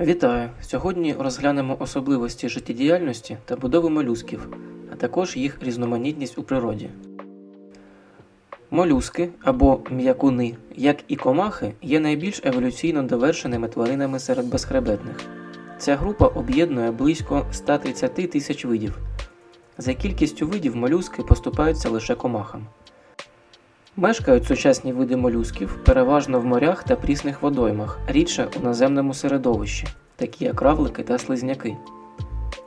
Вітаю! Сьогодні розглянемо особливості життєдіяльності та будови молюсків, а також їх різноманітність у природі. Молюски або м'якуни, як і комахи, є найбільш еволюційно довершеними тваринами серед безхребетних. Ця група об'єднує близько 130 тисяч видів. За кількістю видів молюски поступаються лише комахам. Мешкають сучасні види молюсків переважно в морях та прісних водоймах, рідше у наземному середовищі, такі як равлики та слизняки.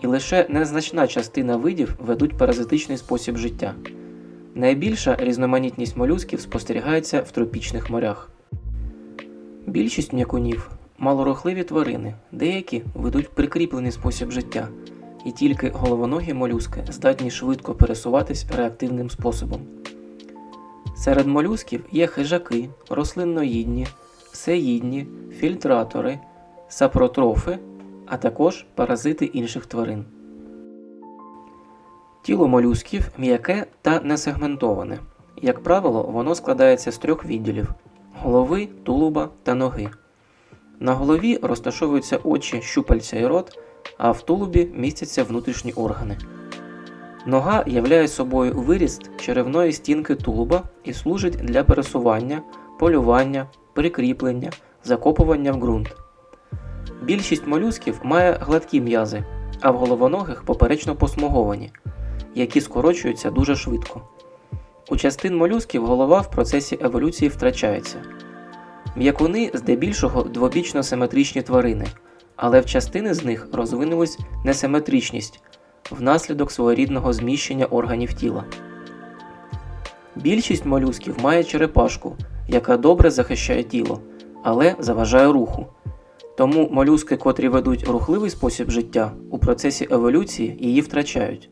І лише незначна частина видів ведуть паразитичний спосіб життя. Найбільша різноманітність молюсків спостерігається в тропічних морях. Більшість м'якунів малорухливі тварини, деякі ведуть прикріплений спосіб життя, і тільки головоногі молюски здатні швидко пересуватись реактивним способом. Серед молюсків є хижаки, рослинноїдні, всеїдні, фільтратори, сапротрофи, а також паразити інших тварин. Тіло молюсків м'яке та несегментоване. Як правило, воно складається з трьох відділів голови, тулуба та ноги. На голові розташовуються очі, щупальця і рот, а в тулубі містяться внутрішні органи. Нога являє собою виріст черевної стінки тулуба і служить для пересування, полювання, прикріплення, закопування в ґрунт. Більшість молюсків має гладкі м'язи, а в головоногих поперечно посмуговані, які скорочуються дуже швидко. У частин молюсків голова в процесі еволюції втрачається. М'якуни здебільшого двобічно симетричні тварини, але в частини з них розвинулась несиметричність внаслідок своєрідного зміщення органів тіла. Більшість молюсків має черепашку, яка добре захищає тіло, але заважає руху. Тому молюски, котрі ведуть рухливий спосіб життя, у процесі еволюції її втрачають.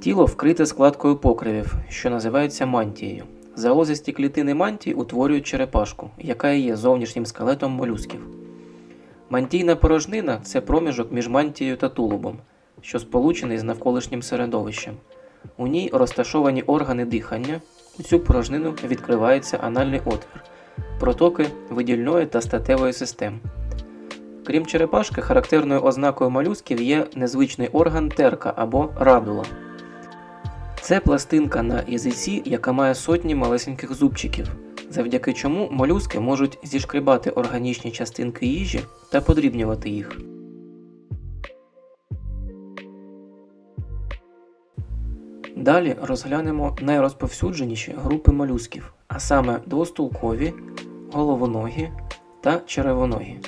Тіло вкрите складкою покривів, що називається мантією. Залозисті клітини мантії утворюють черепашку, яка є зовнішнім скелетом молюсків. Мантійна порожнина це проміжок між мантією та тулубом, що сполучений з навколишнім середовищем. У ній розташовані органи дихання, у цю порожнину відкривається анальний отвір, протоки видільної та статевої систем. Крім черепашки, характерною ознакою молюсків є незвичний орган терка або радула. Це пластинка на язиці, яка має сотні малесеньких зубчиків, завдяки чому молюски можуть зішкрібати органічні частинки їжі та подрібнювати їх. Далі розглянемо найрозповсюдженіші групи молюсків, а саме двостулкові, головоногі та черевоногі.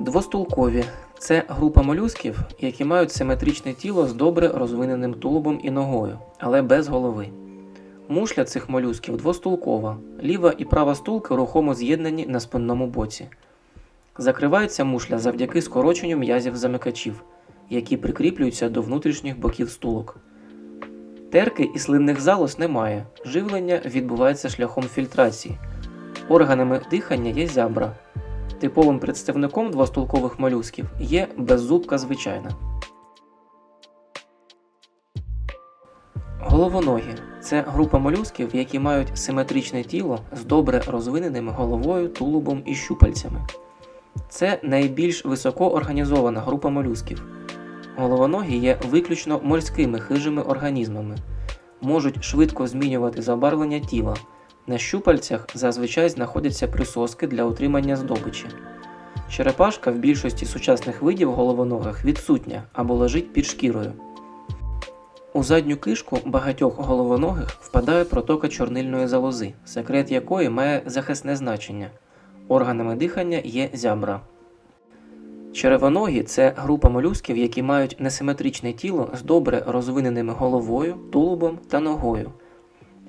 Двостулкові це група молюсків, які мають симетричне тіло з добре розвиненим тулубом і ногою, але без голови. Мушля цих молюсків двостулкова, ліва і права стулки рухомо з'єднані на спинному боці. Закривається мушля завдяки скороченню м'язів замикачів, які прикріплюються до внутрішніх боків стулок. Терки і слинних залоз немає, живлення відбувається шляхом фільтрації. Органами дихання є зябра. Типовим представником двостулкових молюсків є беззубка звичайна. Головоногі це група молюсків, які мають симетричне тіло з добре розвиненими головою, тулубом і щупальцями. Це найбільш високо організована група молюсків. Головоногі є виключно морськими хижими організмами, можуть швидко змінювати забарвлення тіла. На щупальцях зазвичай знаходяться присоски для утримання здобичі. Черепашка в більшості сучасних видів головоногих відсутня або лежить під шкірою. У задню кишку багатьох головоногих впадає протока чорнильної залози, секрет якої має захисне значення. Органами дихання є зябра. Черевоногі це група молюсків, які мають несиметричне тіло з добре розвиненими головою, тулубом та ногою.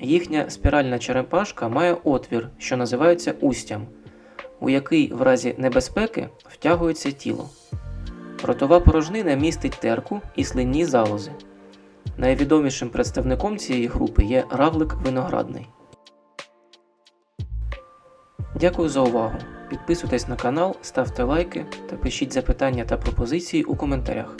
Їхня спіральна черепашка має отвір, що називається устям, у який в разі небезпеки втягується тіло. Ротова порожнина містить терку і слинні залози. Найвідомішим представником цієї групи є равлик виноградний. Дякую за увагу. Підписуйтесь на канал, ставте лайки та пишіть запитання та пропозиції у коментарях.